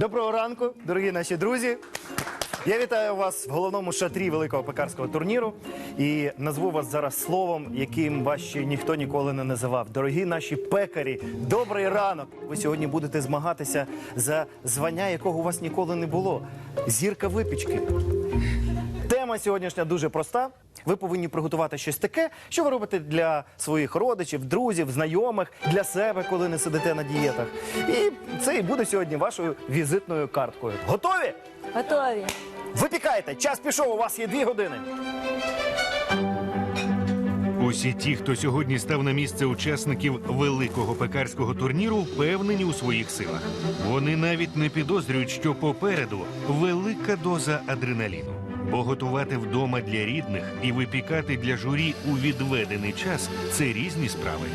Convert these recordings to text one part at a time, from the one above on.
Доброго ранку, дорогі наші друзі. Я вітаю вас в головному шатрі великого пекарського турніру і назву вас зараз словом, яким вас ще ніхто ніколи не називав. Дорогі наші пекарі, добрий ранок! Ви сьогодні будете змагатися за звання, якого у вас ніколи не було. Зірка випічки. Тема сьогоднішня дуже проста. Ви повинні приготувати щось таке, що ви робите для своїх родичів, друзів, знайомих, для себе, коли не сидите на дієтах. І це і буде сьогодні вашою візитною карткою. Готові? Готові. Випікайте! Час пішов, у вас є дві години. Усі ті, хто сьогодні став на місце учасників великого пекарського турніру, впевнені у своїх силах. Вони навіть не підозрюють, що попереду велика доза адреналіну. Бо готувати вдома для рідних і випікати для журі у відведений час це різні справи.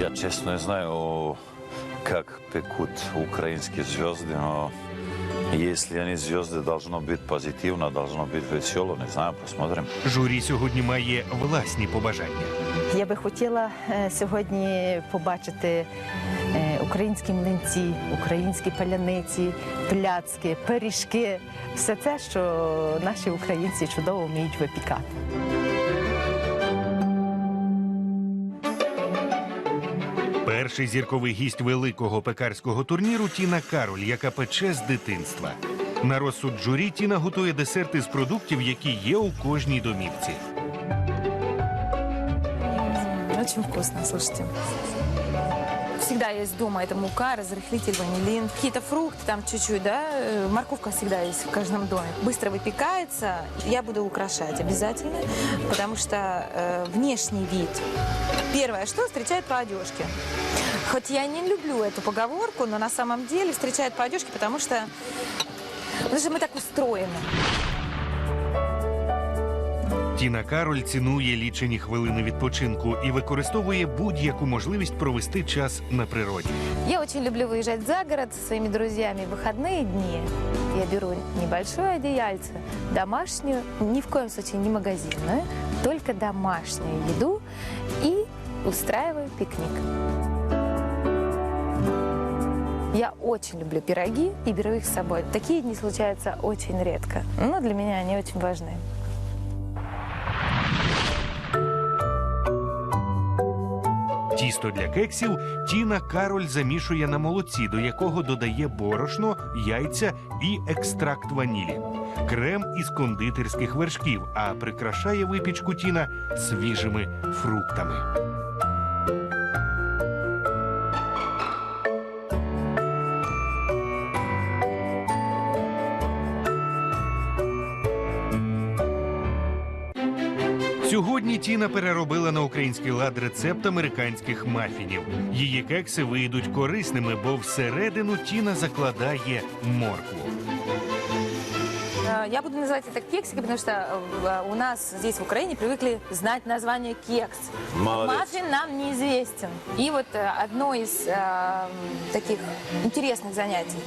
Я честно не знаю, как пекут украинские звезды, но если они звезды, должно быть позитивно, должно быть весело, не знаю, посмотрим. Журі сьогодні має власні побажання. Я би хотіла е, сьогодні побачити е, українські млинці, українські паляниці, пляцки, пиріжки. Все це, що наші українці чудово вміють випікати. Перший зірковий гість великого пекарського турніру Тіна Кароль, яка пече з дитинства. На розсуд журі Тіна готує десерти з продуктів, які є у кожній домівці. Очень вкусно, слушайте. Всегда есть дома это мука, разрыхлитель, ванилин, какие-то фрукты, там чуть-чуть, да, э, морковка всегда есть в каждом доме. Быстро выпекается, я буду украшать обязательно, потому что э, внешний вид, первое, что встречает по одежке. Хоть я не люблю эту поговорку, но на самом деле встречает по одежке, потому что, потому что мы так устроены. Тіна Кароль цінує лічені хвилини відпочинку і використовує будь-яку можливість провести час на природі. Я очень люблю выезжать за город со своими друзьями в выходные дни. Я беру небольшое одеяльце, домашнюю, ни в коем случае не магазинную, только домашнюю еду и устраиваю пикник. Я очень люблю пироги и беру их с собой. Такие дни случаются очень редко, но для меня они очень важны. Тісто для кексів Тіна Кароль замішує на молоці, до якого додає борошно, яйця і екстракт ванілі, крем із кондитерських вершків, а прикрашає випічку Тіна свіжими фруктами. Сьогодні Тіна переробила на український лад рецепт американських мафінів. Її кекси вийдуть корисними, бо всередину Тіна закладає моркву. Э, Я буду называть это кексики, потому что э, у нас здесь в Украине привыкли знать название кекс. Молодец. Маффин нам неизвестен. И вот э, одно из э, таких интересных занятий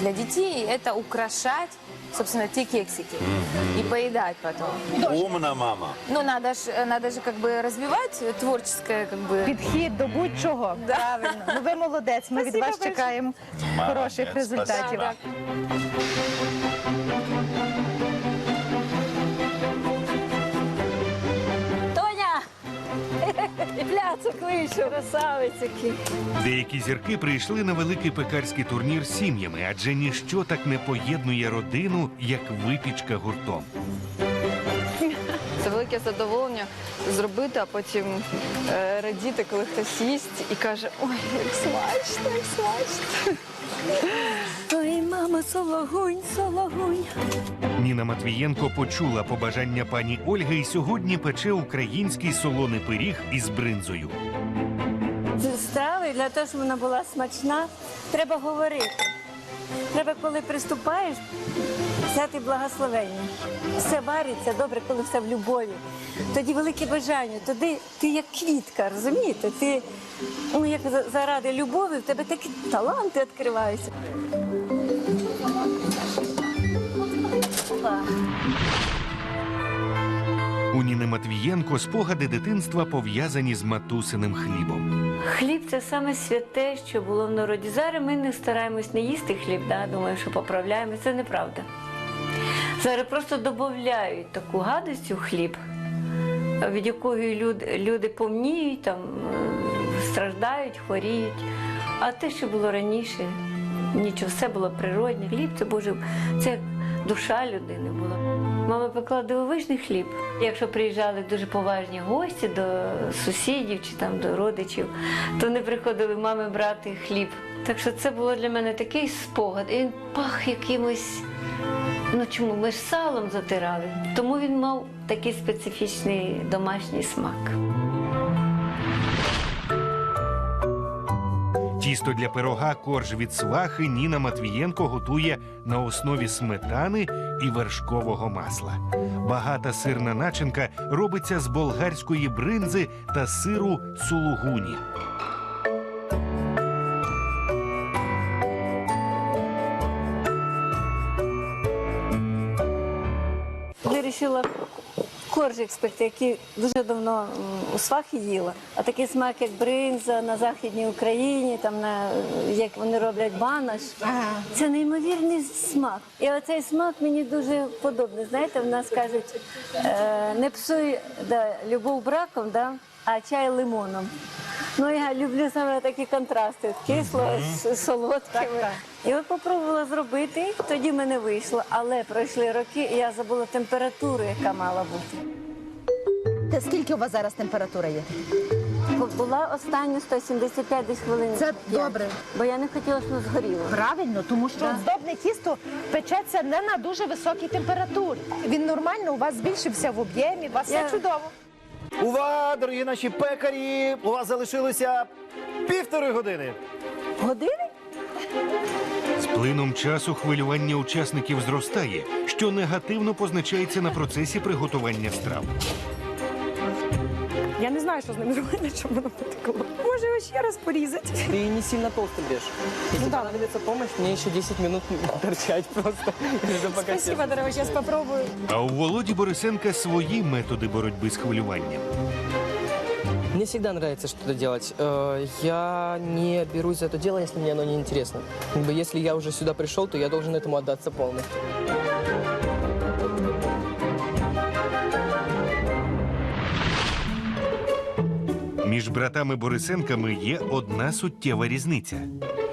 для детей это украшать, собственно, те кексики и поедать потом. Умна мама. Ну, надо же, надо же как бы развивать творческое, как бы. Підхід до будь-чого. Да. Правильно. Ну ви молодець. Ми від Спасибо вас большое. чекаємо Молодець, хороших результатів. спасибо. Пляцок вийшов, красавець який. Деякі зірки прийшли на великий пекарський турнір з сім'ями, адже ніщо так не поєднує родину, як випічка гуртом. Це велике задоволення зробити, а потім е, радіти, коли хтось їсть і каже: ой, як смачно, як смачно. Мама, сологунь, сологунь. Ніна Матвієнко почула побажання пані Ольги і сьогодні пече український солоний пиріг із бринзою. З страви для того, щоб вона була смачна, треба говорити. Треба, коли приступаєш, взяти благословення. Все вариться добре, коли все в любові. Тоді велике бажання, тоді ти як квітка, розумієте? Ти ну, як заради любові, в тебе такі таланти відкриваються. У Ніни Матвієнко спогади дитинства пов'язані з матусиним хлібом. Хліб це саме святе, що було в народі. Зараз ми не стараємось не їсти хліб, да? думаю, що поправляємо. Це неправда. Зараз просто додають таку гадость у хліб, від якої люди, люди повніють, там, е, страждають, хворіють. А те, що було раніше, нічого, все було природне. Хліб це Боже, це як душа людини була. Мама пекла дивовижний хліб. Якщо приїжджали дуже поважні гості до сусідів чи там до родичів, то вони приходили мами брати хліб. Так що це було для мене такий спогад. І він пах якимось. Ну чому? Ми ж салом затирали. Тому він мав такий специфічний домашній смак. Тісто для пирога корж від свахи Ніна Матвієнко готує на основі сметани і вершкового масла. Багата сирна начинка робиться з болгарської бринзи та сиру сулугуні. Вирішила коржик спекти, який дуже давно у свахі їла. А такий смак, як бринза на Західній Україні, там на як вони роблять банаш. Це неймовірний смак. І оцей смак мені дуже подобний. Знаєте, в нас кажуть, е, не псуй да, любов браком, да, а чай лимоном. Ну, я люблю саме такі контрасти кисло з солодкими. І от попробувала зробити, тоді в мене вийшло. Але пройшли роки, і я забула температуру, яка мала бути. Та Скільки у вас зараз температура є? Була остання 175 десь хвилин. Це п'ять. добре. Бо я не хотіла, щоб воно згоріло. Правильно, тому що Да. здобне тісто печеться не на дуже високій температурі. Він нормально у вас збільшився в об'ємі, у вас Я- все чудово. Увага, дорогі наші пекарі! У вас залишилося півтори години. Години? З плином часу хвилювання учасників зростає, що негативно позначається на процесі приготування страв. Я не знаю, що з ним зробити, щоб воно потекло. Може його ще раз порізати. Ты не сильно толсто бьешь. Если Ну да. понадобится помощь, мне еще 10 минут торчать просто. Это пока Спасибо, дорогой, зараз попробую. А у Володі Борисенка свої методи боротьби з хвилюванням. Мне всегда нравится что-то делать. Э, Я не берусь за это дело, если мне оно не интересно. Как бы Если я уже сюда пришел, то я должен этому отдаться полностью. Між братами Борисенками є одна суттєва різниця.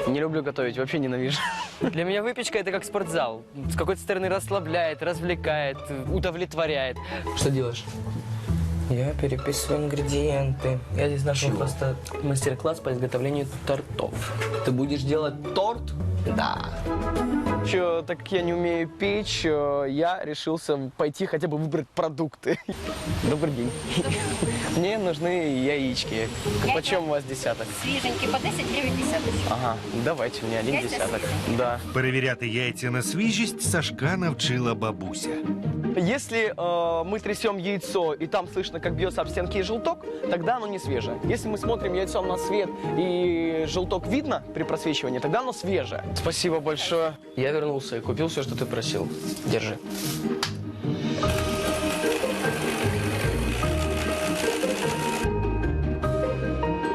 Не люблю готовить, вообще ненавижу. Для меня выпечка это как спортзал. С какой-то стороны расслабляет, развлекает, удовлетворяет. Что делаешь? Я переписываю ингредиенты. Я здесь нашел просто мастер-класс по изготовлению тортов. Ты будешь делать торт? Да. Чё, так как я не умею печь, э, я решился пойти хотя бы выбрать продукты. Добрый день. Мне нужны яички. Почем у вас десяток? Свіженькі по 10 гривень десяточок. Ага, давайте мне один Яйца десяток. Да. Перевіряти яйця на свіжість Сашка навчила бабуся. Если э, мы трясем яйцо и там слышно, как бьется об стенки желток, тогда оно не свежее. Если мы смотрим яйцом на свет и желток видно при просвечивании, тогда оно свежее. Спасибо большое. Я вернулся и купил все, что ты просил. Держи.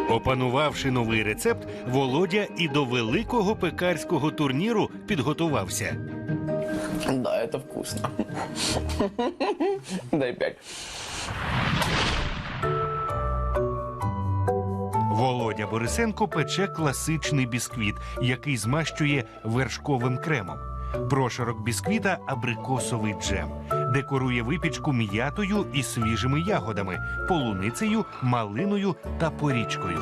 Опанувавши новий рецепт, Володя і до великого пекарського турніру підготувався. Да, это вкусно. Дай пять. Володя Борисенко пече класичний бісквіт, який змащує вершковим кремом. Прошарок бісквіта абрикосовий джем. Декорує випічку м'ятою і свіжими ягодами, полуницею, малиною та порічкою.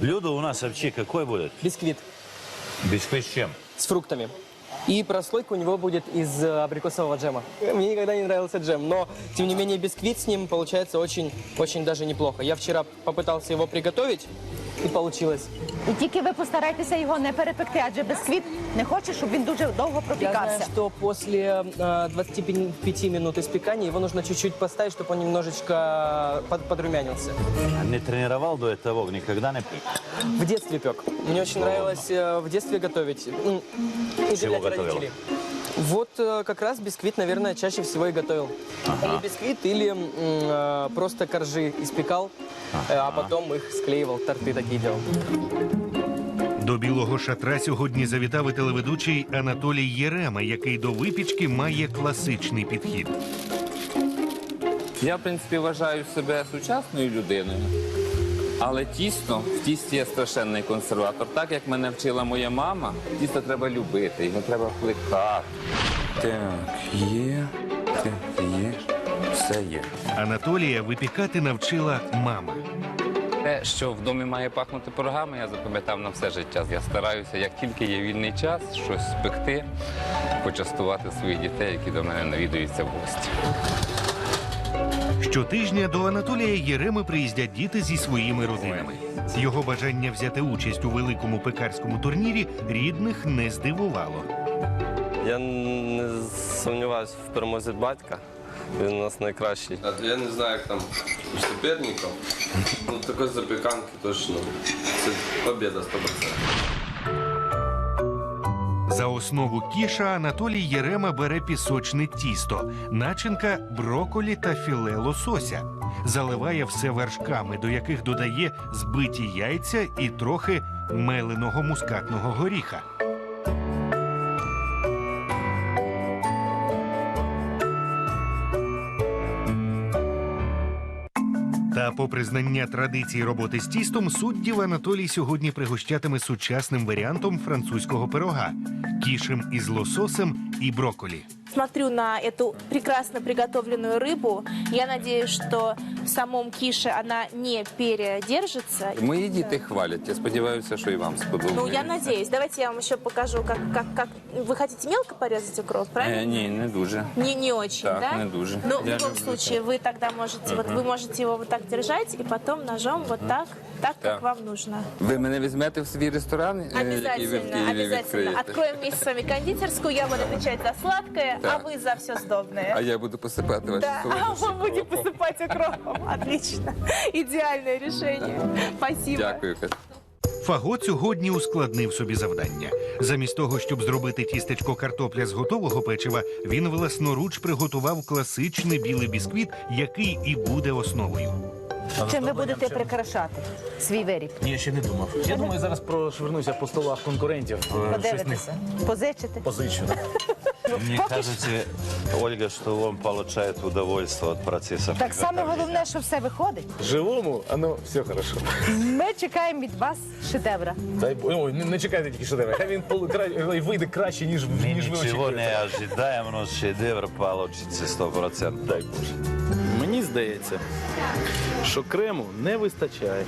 Блюдо у нас вообще какое будет? Бисквит Бисквит с чем? с фруктами. И прослойка у него будет из э, абрикосового джема. Мне никогда не нравился джем, но, тем не менее, бисквит с ним получается очень, очень даже неплохо. Я вчера попытался его приготовить, и получилось. І тільки ви постарайтеся його не перепекти, адже бісквіт не хоче, щоб він дуже довго Я знаю, пропікався. что после э, 25 минут испекания его нужно чуть-чуть поставить, чтобы он немножечко под- подрумянился. Не тренировал до этого, никогда не... В детстве пек. Мне очень нравилось э, в детстве готовить. М, Чего удивлять готовил? родителей. Вот э, как раз бисквит, наверное, чаще всего и готовил. Или бисквит, или м, э, просто коржи испекал, э, а потом их склеивал, торты такие делал. До білого шатра сьогодні завітав і телеведучий Анатолій Єрема, який до випічки має класичний підхід. Я, в принципі, вважаю себе сучасною людиною, але тісто в тісті є страшенний консерватор. Так як мене вчила моя мама, тісто треба любити, його треба плекати. Так, є, так, є, все є. Анатолія випікати навчила мама. Те, що в домі має пахнути пирогами, я запам'ятав на все життя. Я стараюся, як тільки є вільний час, щось спекти, почастувати своїх дітей, які до мене навідуються в гості. Щотижня до Анатолія Єреми приїздять діти зі своїми родинами. Його бажання взяти участь у великому пекарському турнірі рідних не здивувало. Я не сумніваюся в перемозі батька. Він у нас найкращий. А Я не знаю, як там у суперників. Ну, такої запіканки точно. Це побіда 100%. За основу кіша Анатолій Єрема бере пісочне тісто, начинка броколі та філе лосося. Заливає все вершками, до яких додає збиті яйця і трохи меленого мускатного горіха. Та, попри знання традицій роботи з тістом, суддів Анатолій сьогодні пригощатиме сучасним варіантом французького пирога кішем із лососем і брокколі. Смотрю на эту прекрасно приготовленную рыбу. Я надеюсь, что в самом кише она не передержится. Мої діти хвалять. Я сподіваюся, що і вам сподобається. Ну, я надеюсь. Давайте я вам еще покажу, как, как, как... Вы хотите мелко порезать укроп, правильно? Е, ні, не дуже. Не, не очень, Так, да? не дуже. Ну, в Я любом люблю случае, вы тогда можете, вот вы можете его вот так держать, и потом ножом вот так, так, как Так. вам нужно. Ви мене візьмете в свій ресторан, е, який ви в Обязательно, Києві обязательно. відкриєте? Откроем вместе с вами кондитерскую, я буду отвечать за сладкое, а Так. вы за все сдобное. А я буду посипати ваші Да, а солодощі. мы будем посыпать укропом. Отлично. Идеальное решение. Спасибо. Дякую, Катя. Фагот сьогодні ускладнив собі завдання. Замість того, щоб зробити тістечко картопля з готового печива, він власноруч приготував класичний білий бісквіт, який і буде основою. Чим ви будете прикрашати свій виріб? Ні, ще не думав. Я думаю, зараз прошвернуся по столах конкурентів. е, Подивитися, позичити. Позичу. Мне кажется, Ольга, что он получает удовольствие от процесса Так само головне, що все виходить. Живому, а ну все хорошо. Ми чекаємо від вас шедевра. Ой, не, не чекайте тільки шедевр. Хай він полу- кра- вийде краще, ніж, Мы ніж ви ничего очікуєте. не ожидаем, но шедевр получится 100%. Дай Боже. Мені здається, що крему не вистачає.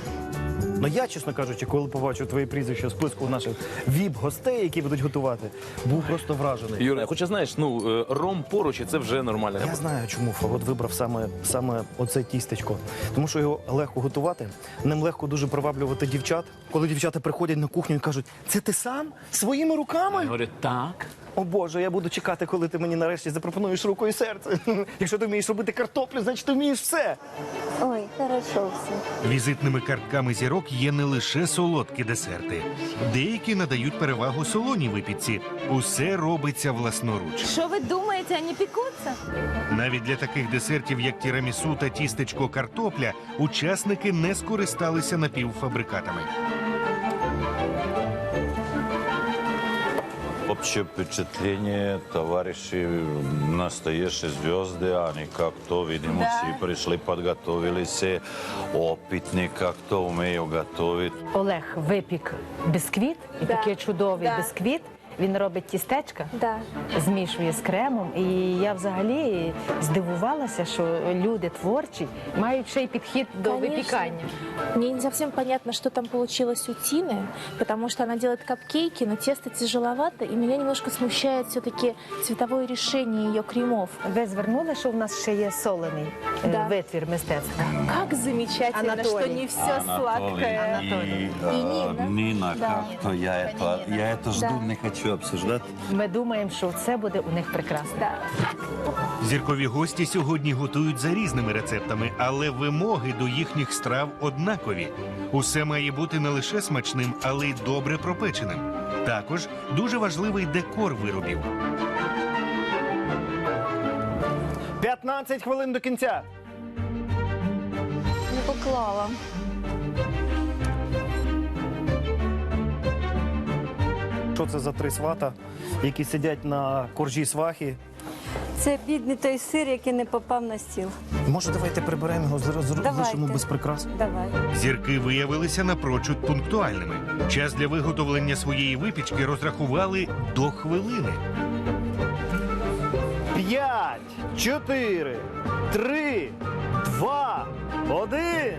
Ну я, чесно кажучи, коли побачив твої прізвища в списку наших віп-гостей, які будуть готувати, був просто вражений. Юра, хоча знаєш, ну е, ром поруч, і це вже нормально. Я знаю, чому Фагот вибрав саме, саме оце тістечко. Тому що його легко готувати, ним легко дуже приваблювати дівчат. Коли дівчата приходять на кухню і кажуть, це ти сам своїми руками? Я говорю, так. О Боже, я буду чекати, коли ти мені нарешті запропонуєш руку і серце. Якщо ти вмієш робити картоплю, значить ти вмієш все. Ой, хорошо все. Візитними картками зірок є не лише солодкі десерти. Деякі надають перевагу солоній випічці. Усе робиться власноруч. Что вы думаете, они пекутся? Навіть для таких десертів, як тірамісу та тістечко картопля, учасники не скористалися напівфабрикатами. Общее впечатление, товарищи, настоящие звезды, они как-то, видимо, Да. все пришли, подготовились, опытные, как-то умеют готовить. Олег випік бісквіт, і Да. такий чудовий Да. бісквіт. Він робить тістечка, Да. змішує з кремом. І я взагалі здивувалася, що люди творчі мають ще й підхід до Конечно. випікання. Мне не совсем понятно, что там получилось у Тины, потому что она делает капкейки, но тесто тяжеловато, и меня немножко смущает все-таки цветовое решение ее кремов. Ви звернули, що в нас ще є солений е, Да. витвір мистецтва. Как замечательно, Анатолий. что не все сладкое. и, Анатолий. э, И Нина. Нина, Да. как-то я это, я это жду, Да. не хочу що обсуждати. Ми думаємо, що це буде у них прекрасно. Да. Зіркові гості сьогодні готують за різними рецептами, але вимоги до їхніх страв однакові. Усе має бути не лише смачним, але й добре пропеченим. Також дуже важливий декор виробів. 15 хвилин до кінця. Не поклала. Що це за три свата, які сидять на коржі свахи? Це бідний той сир, який не попав на стіл. Може, давайте приберемо його, зараз Давайте. лишимо без прикрас. Давай. Зірки виявилися напрочуд пунктуальними. Час для виготовлення своєї випічки розрахували до хвилини. П'ять, чотири, три, два, один.